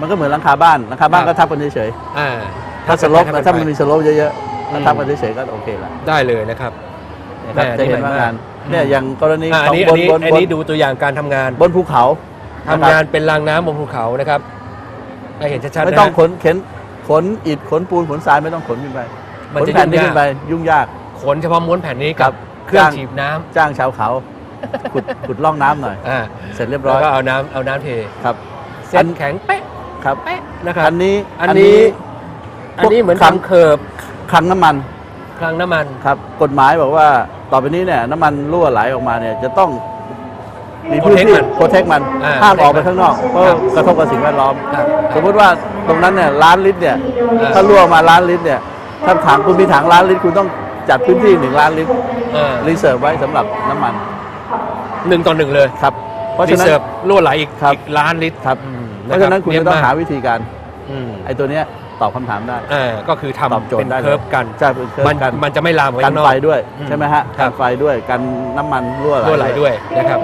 มันก็เหมือนหลังคาบ้านหลังคาบ้านครับก็ทับกันเฉยอ่าๆถ้าสลบทับถ้ามันไปมีสลบเยอะๆอืถ้ามทับกันเฉยๆก็โอเคละได้เลยนะครับ นะครับแม่จะเห็นนี่ว่าใหม่มากงานเนี่ยอย่างกรณีอ่าขอัอนงนี้บอันนนี้บนอันบนนี้ดูตัวอย่างการทำงานบนภูเขาทำงานเป็นรางน้ำบนภูเขานะครับให้เห็นชัดๆไม่นะต้องฮะขนเข็นขนอิฐขนปูนขนทรายไม่ต้องขนขึ้นไปมันขนจะแผ่นนี้ยุ่งยากขึ้นไปยุ่งยาก ขนเฉพาะม้วนแผ่นนี้ครักับบเครื่องจ้าง ฉีดน้ำจ้างชาวเขาขุดขุดร่องน้ำหน่อย อ่าเสร็จเรียบแล้ร้วอยก็เอาน้ำเอาน้ำเทครับเส้นแข็งเป๊ะ ครับเป๊ะนะครับ อันนี้อันนี้ อันนี้เหมือนพวกทำเคิร์ฟคลังน้ำมันคลังน้ำมันครับ กฎหมายบอกว่าต่อไปนี้เนี่ยน้ำมันรั่วไหลออกมาเนี่ยจะต้องมีพื้น Protect ที่มันโปรเทคมันอ่าห้ามออกไป protect ข้างนอกเพราะครับกระทบกับสิ่งแวดล้อมครับสมมติว่าตรงนั้นเนี่ยล้านลิตรเนี่ยอ่าถ้ารั่วมาล้านลิตรเนี่ยถ้าถังคุณมีถังล้านลิตรคุณต้องจัดพื้นที่หนึ่งล้านลิตรเออรีเซิร์ฟไว้สำหรับน้ำมันหนึ่งต่อหนึ่งเลยครับ เพราะรีฉะนั้นเซิร์ฟรั่วไหลอีกครับ อีกล้านลิตรครับอืมเพราะฉะนั้นคุณเยจะต้องมกหาวิธีการอืมไอ้ตัวเนี้ยตอบคำถามได้ เออก็คือตอบทำโจทเป็นย์ได้เลย เคิร์ฟกัน ใช่เป็นเคิร์ฟมันกันมันจะไม่ลามไปกันข้างนอก ไฟด้วยอืมใช่ไหมฮะครักับ นไฟด้วยกันน้ำมันรั่วไหลรั่วไหลด้วยนะครับ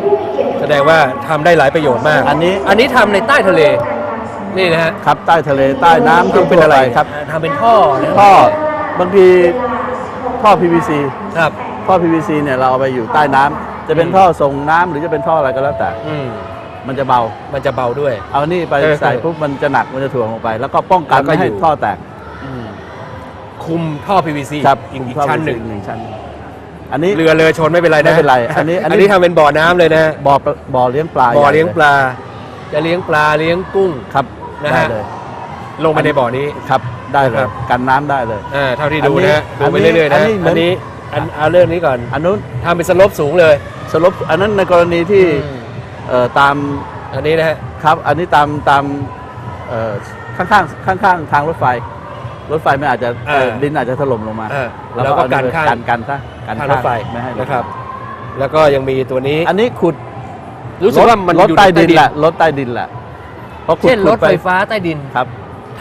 แสดงว่าทำได้หลายประโยชน์มาก อันนี้อันนี้ทำในใต้ทะเล นี่นะฮะครับใต้ทะเลใต้น้ำที่ทำเป็นอะไรทั่วปครับ ทำเป็นท่อนะท่อบางทีท่อ PVC ครับ ท่อ PVC เนี่ยเราเอาไปอยู่ใต้น้ำจะเป็นอืมท่อส่งน้ำหรือจะเป็นท่ออะไรก็แล้วแต่ อืมมันจะเบา มันจะเบาด้วย เอานี่ไปเออใส่ปุ๊บมันจะหนักมันจะถ่วงลงไป แล้วก็ป้องกันแล้วก็ไม่ให้อยู่ ท่อแตกคุมท่อ PVC ครับอีกอีกท่อ ชั้น PVC หนึ่งหนึ่งชั้น อันนี้ เรือเลยชนไม่เป็นไรนะไม่เป็นไรอันนี้อันนี้ อันนี้ทำเป็นบ่อน้ำเลยนะฮะบ่อปลาบ่อเลี้ยงปลาบ่อเลี้ยงใหญ่ปลา จะเลี้ยงปลาเลี้ยงกุ้ง ครับนะได้ฮะ เลยลงไปในบ่อนี้ ครับได้เลครัยบกันน้ำได้เลยอ่าเท่าที่อันดูนี้นะฮะดูไปอันนี้เรื่อยๆนะอันนี้เหมือัอนนนี้ อันเอาเรื่องนี้ก่อนอันนู้นทำเป็นสลบสูงเลยสรุปอันนั้นในกรณีที่เอ่อตามอันนี้นะฮะครับ อันนี้ตามตามเอ่อข้างๆข้างๆทางรถไฟ รถไฟไม่อาจจะเออดินอาจจะถล่มลงมาเออแล้วก็เอากันข้างกันกันซะกันทางรถไฟไม่ให้ลงนะครับ แล้วก็ยังมีตัวนี้ อันนี้ขุดรู้สึกว่ามันรถอยู่ใต้ใต้ดินดินแหละรถใต้ดินแหละพอขุดเช่นรถขุดปไฟฟ้าใต้ดินครับ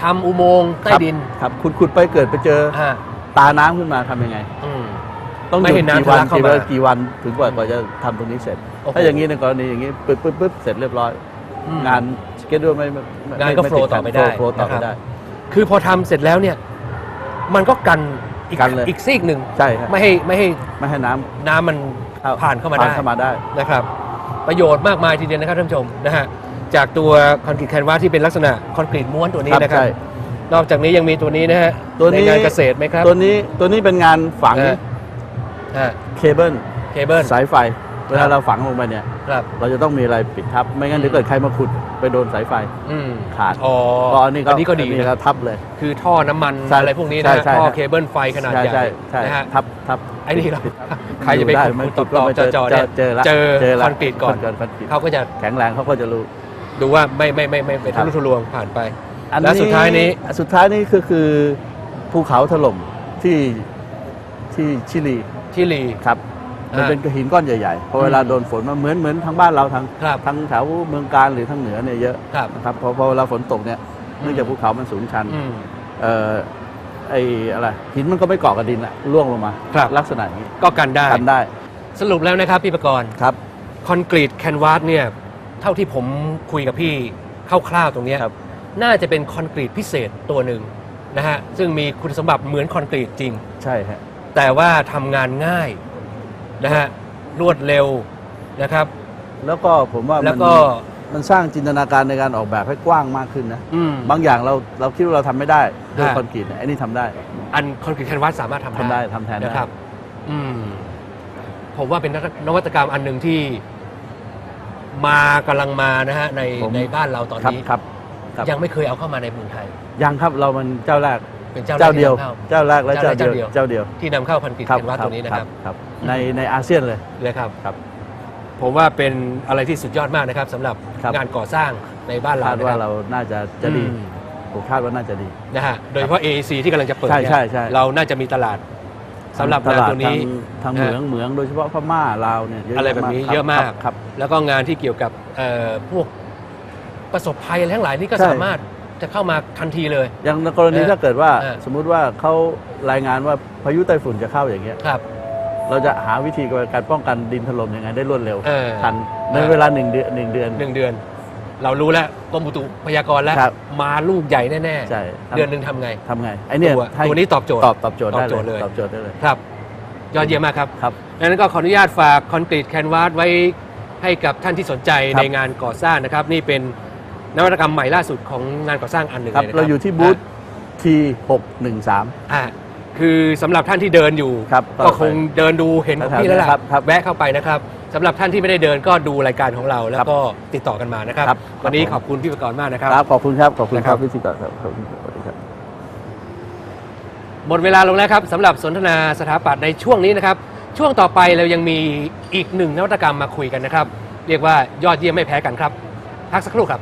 ทำอุโมงค์ใต้ดินครับขุดขุดไปเกิดไปเจออ่าตาน้ำขึ้นมาทำยังไงอืม ต้องไม่หยุให้ดน้ำกี่วันทะลักเข้ากี่มาวันกี่วันถึงกว่ากว่าจะทำตรงนี้เสร็จโอ้โหถ้าอย่างนี้ในกรณีอย่างนี้ปึ๊บปึ๊บปึ๊บเสร็จเรียบร้อยอืมงานสเก็ตด้วยไม่ไม่ไม่งานก็ม่ flow ติดต่อไปได้โฟล์ต่อไปนะครับได้ คือพอทำเสร็จแล้วเนี่ย มันก็กันอีกกันเลยอีกซีกหนึ่งใช่ครับไม่ให้ไม่ให้ไม่ให้น้ำน้ำมันผ่านเข้ามาได้ผ่านเข้ามาได้นะครับ ประโยชน์มากมายทีเดียวนะครับท่านผู้ชมนะฮะจากตัวคอนกรีตแคนวาสที่เป็นลักษณะคอนกรีตม้วนตัวนี้ครับนะครับใช่นอกจากนี้ยังมีตัวนี้นะฮะตัวนี้ในงานเกษตรไหมครับ ตัวนี้ตัวนี้เป็นงานฝังเอออ่า เคเบิลเคเบิล สายไฟ เวครัลาบเราฝังลงไปเนี่ย ครับเราจะต้องมีอะไรปิดทับ ไม่งั้นเดี๋ยวเกิดใครมาขุดไปโดนสายไฟอืมขาดอ๋อก็อันนี้ก็อันนี้ก็ดีอันนี้นะก็ทับเลย คือท่อน้ำมันใช่อะไรพวกนี้ใช่นะฮะใช่ ท่อครับเคเบิลไฟขนาดใช่ใหญ่ใช่ใช่นะฮะทับทับไอ้นี่เราปิดทับใครจะไปอยู่ได้ขุดไม่ขุดต่อไม่ๆจ่อๆเนี่ยเจอละเจอเจอละคอนกรีตก่อนคอนกรีตเขาก็จะแข็งแรงเขาก็จะรู้ ดูว่าไม่ไม่ไม่ไม่ไม่ครัทุบรุทุรวงผ่านไป อันและสุดท้ายนี้ สุดท้ายนี้คือคือภูเขาถล่มที่ที่ชิลี ชิลี ครับมันอ่าเป็นหินก้อนใหญ่ๆพอเวลาอืมโดนฝนมันเหมือนเหมือนทางบ้านเราทางครับทางแถวเมืองการหรือทางเหนือเนี่ยเยอะครับนะครับพอพอเวลาฝนตกเนี่ยอืมเนื่องจากภูเขามันสูงชันอืมเอ่อไออะไรหินมันก็ไม่เกาะกับดินละร่วงลงมาครับลักษณะอย่างนี้ก็กันได้กันได้ สรุปแล้วนะครับพี่ประกรณ์ครับคอนกรีตแคนวาสเนี่ยเท่าที่ผมคุยกับพี่คร่าวๆตรงเนี้ยครับน่าจะเป็นคอนกรีตพิเศษตัวหนึ่งนะฮะซึ่งมีคุณสมบัติเหมือนคอนกรีตจริง ใช่ฮะ แต่ว่าทำงานง่ายนะฮะรวดเร็วนะครับ แล้วก็ผมว่าแล้มัวนก็มันสร้างจินตนาการในการออกแบบให้กว้างมากขึ้นนะ อืม บางอย่างเราเราคิดว่าเราทำไม่ได้ด้วยอ่า คอนกรีตเนี่ยไอ้นี่ทำได้ อันคอนกรีตแคนวาสสามารถทำทำได้ทำแทนได้ นะครับ อืม ผมว่าเป็นนวัตกรรมอันหนึ่งที่มากำลังมานะฮะในผม ในบ้านเราตอนครับนี้ ครับครับยังไม่เคยเอาเข้ามาในเมืองไทย ยังครับเรามันเจ้าแรก เป็นเจ้าแรกเจ้าเดียวที่นำเข้าเจ้าแรกและเจ้าเจ้าแรกเดียวเจ้าเดียว เจ้าเดียว ที่นำเข้าพันกรีตแคนวาสตัวนี้นะครับครับ ในในอาเซียนเลยเลยครับครับ ผมว่าเป็นอะไรที่สุดยอดมากนะครับสำหรับครับงานก่อสร้างในบ้านเราคาดนะว่าครับเราน่าจะจะดีอืมผมคาดว่าน่าจะดีนะฮะโดยเฉพาะ AAC ที่กำลังจะเปิดใช่เนี่ยใช่ใช่เราน่าจะมีตลาดสำหรับตงานลาดตัวนี้ทางทางเหมืองเหมืองโดยเฉพาะพม่าลาวเนี่ยเยอะอะไรแบบนี้ครัเยอะมากครับครับ แล้วก็งานที่เกี่ยวกับเอ่อพวกประสบภัยอะไรทั้งหลายนี่ก็ใช่สามารถ จะเข้ามาทันทีเลย อย่างในกรณีเออถ้าเกิดว่าเออ สมมุติว่าเขารายงานว่าพายุไต้ฝุ่นจะเข้าอย่างเงี้ยครับ เราจะหาวิธีการป้องกันดินถล่มยังไงได้รวดเร็วเออทันในเออ เวลาหนึ่งเดือนหนึ่งเดือน หนึ่งเดือน เรารู้แล้วกรมอุตุพยากรณ์แล้ว ครับ มาลูกใหญ่แน่ใช่ๆ เดือนหนึ่งทำไง ทำไงไอเนี่ยตัวให้ตัวนี้ตอบโจทย์ตอบตอบโจทย์ได้ตอบโจทย์เลเลย ยตอบโจทย์ได้เลยครับ ยอดเยี่ยมมากครับ ครับ ดังนั้นก็ขออนุญาตฝากคอนกรีตแคนวาสไว้ให้กับท่านที่สนใจครับ ในงานก่อสร้างนะครับ นี่เป็น นวัตกรรมใหม่ล่าสุดของงานก่อสร้างอันหนึ่งครับเลยนะคเรารับอยู่ที่บูธ T613 อ่าคือสำหรับท่านที่เดินอยู่ครับก็คงเดินดูเห็นของพี่แล้วล่ะครับครับแวะเข้าไปนะครับสำหรับท่านที่ไม่ได้เดินก็ดูรายการของเราแล้วก็ติดต่อกันมานะครับครับวันนี้ครับผมขอบคุณพี่ประกรณ์มากนะครับครับขอบคุณครับขอบคุณคนะครัรับบพี่สิกรครับขอบคุณสวัสดีครับหมดเวลาลงแล้วครับสำหรับสนทนาสถาปัตย์ในช่วงนี้นะครับ ช่วงต่อไปเรายังมีอีกหนึ่งนวัตกรรมมาคุยกันนะครับ เรียกว่ายอดเยี่ยมไม่แพ้กันครับพักสักครู่ครับ